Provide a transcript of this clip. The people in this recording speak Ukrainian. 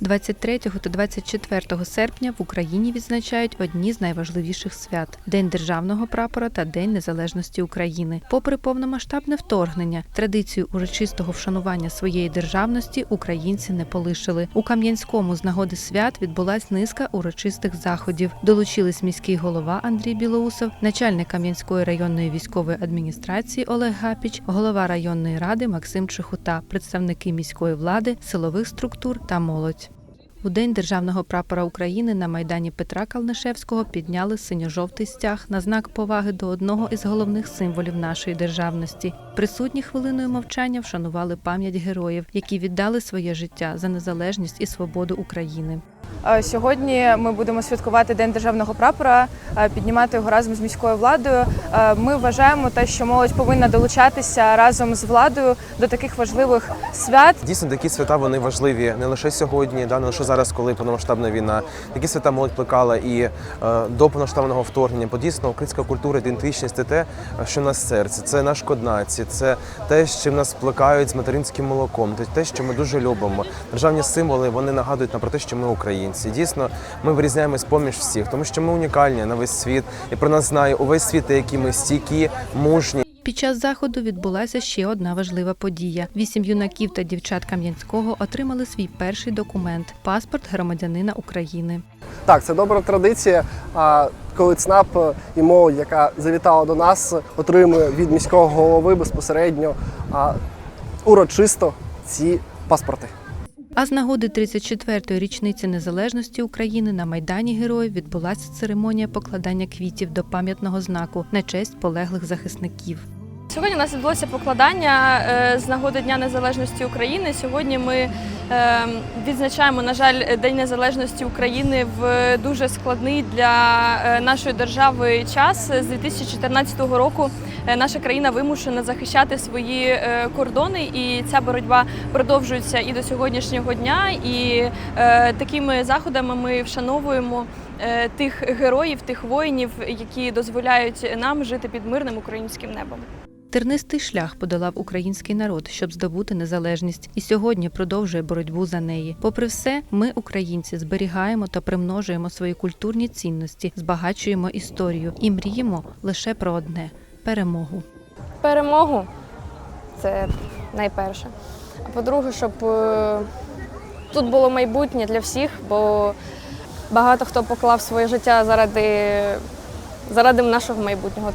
23 та 24 серпня в Україні відзначають одні з найважливіших свят День державного прапора та День Незалежності України. Попри повномасштабне вторгнення, традицію урочистого вшанування своєї державності українці не полишили. У Кам'янському з нагоди свят відбулась низка урочистих заходів. Долучились міський голова Андрій Білоусов, начальник Кам'янської районної військової адміністрації Олег Гапіч, голова районної ради Максим Чехута, представники міської влади, силових структур та молодь. У день державного прапора України на майдані Петра Калнишевського підняли синьо-жовтий стяг на знак поваги до одного із головних символів нашої державності. Присутні хвилиною мовчання вшанували пам'ять героїв, які віддали своє життя за незалежність і свободу України. Е, Сьогодні ми будемо святкувати День державного прапора, е, піднімати його разом з міською владою. Е, Ми вважаємо те, що молодь повинна долучатися разом з владою до таких важливих свят. Дійсно, такі свята вони важливі не лише сьогодні, да, не лише зараз, коли повномасштабна війна. Такі свята молодь плекала і до повномасштабного вторгнення. Бо дійсно українська культура, ідентичність це те, що в нас в серці, це наш код це те, що нас плекають з материнським молоком, це те, що ми дуже любимо. Державні символи вони нагадують нам про те, що ми українці. Дійсно, ми вирізняємось поміж всіх, тому що ми унікальні на весь світ, і про нас знає увесь світ, які ми стійкі, мужні. Під час заходу відбулася ще одна важлива подія. Вісім юнаків та дівчат Кам'янського отримали свій перший документ паспорт громадянина України. Так, це добра традиція. А коли ЦНАП і молодь, яка завітала до нас, отримує від міського голови безпосередньо а, урочисто ці паспорти. А з нагоди 34-ї річниці незалежності України на майдані Героїв відбулася церемонія покладання квітів до пам'ятного знаку на честь полеглих захисників. Сьогодні у нас відбулося покладання е, з нагоди Дня Незалежності України. Сьогодні ми е, відзначаємо, на жаль, День Незалежності України в дуже складний для е, нашої держави час. З 2014 року наша країна вимушена захищати свої кордони, і ця боротьба продовжується і до сьогоднішнього дня. І такими заходами ми вшановуємо тих героїв, тих воїнів, які дозволяють нам жити під мирним українським небом. Тернистий шлях подолав український народ, щоб здобути незалежність, і сьогодні продовжує боротьбу за неї. Попри все, ми, українці, зберігаємо та примножуємо свої культурні цінності, збагачуємо історію і мріємо лише про одне перемогу. перемогу це найперше. А по-друге, щоб е, тут було майбутнє для всіх, бо багато хто поклав своє життя заради, заради нашого майбутнього.